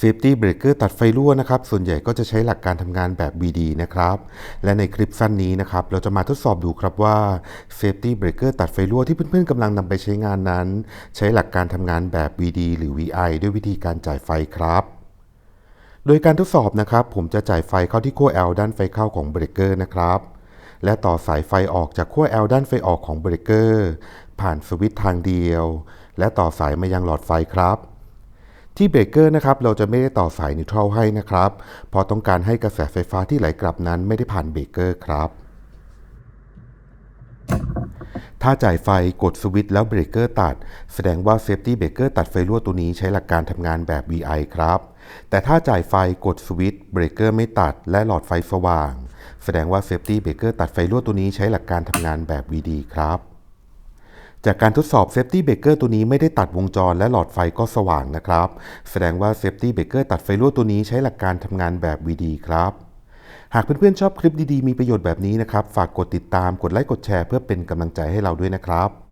Safety Breaker ตัดไฟรั่วนะครับ ส่วนใหญ่ก็จะใช้หลักการทำงานแบบ BD นะครับ และในคลิปสั้นนี้นะครับ เราจะมาทดสอบดูครับว่า Safety Breaker ตัดไฟรั่วที่เพื่อนๆกำลังนำไปใช้งานนั้น ใช้หลักการทำงานแบบ BD หรือ VI ด้วยวิธีการจ่ายไฟครับโดยการทดสอบนะครับ ผมจะจ่ายไฟเข้าที่ขั้ว L ด้านไฟเข้าของเบรกเกอร์นะครับ และต่อสายไฟออกจากขั้ว L ด้านไฟออกของเบรกเกอร์ผ่านสวิตช์ทางเดียว และต่อสายมายังหลอดไฟครับ ที่เบรกเกอร์นะครับเราจะไม่ได้ต่อสายนิวทรัลให้นะครับเพราะต้องการให้กระแสไฟฟ้าที่ไหลกลับนั้นไม่ได้ผ่านเบรกเกอร์ครับถ้าจ่ายไฟกดสวิตช์แล้วเบรกเกอร์ตัด แสดงว่าเซฟตี้เบรกเกอร์ตัดไฟรั่วตัวนี้ใช้หลักการทำงานแบบ VI ครับ แต่ถ้าจ่ายไฟกดสวิตช์เบรกเกอร์ไม่ตัด และหลอดไฟสว่าง แสดงว่าเซฟตี้เบรกเกอร์ตัดไฟรั่วตัวนี้ใช้หลักการทำงานแบบ VD ครับ จากการทดสอบเซฟตี้เบเกอร์ตัวนี้ไม่ได้ตัดวงจรและหลอดไฟก็สว่างนะครับ แสดงว่าเซฟตี้เบเกอร์ตัดไฟรั่วตัวนี้ใช้หลักการทำงานแบบ VD ครับหากเพื่อนๆชอบคลิปดีๆ มีประโยชน์แบบนี้นะครับ ฝากกดติดตาม กดไลค์ กดแชร์เพื่อเป็นกำลังใจให้เราด้วยนะครับ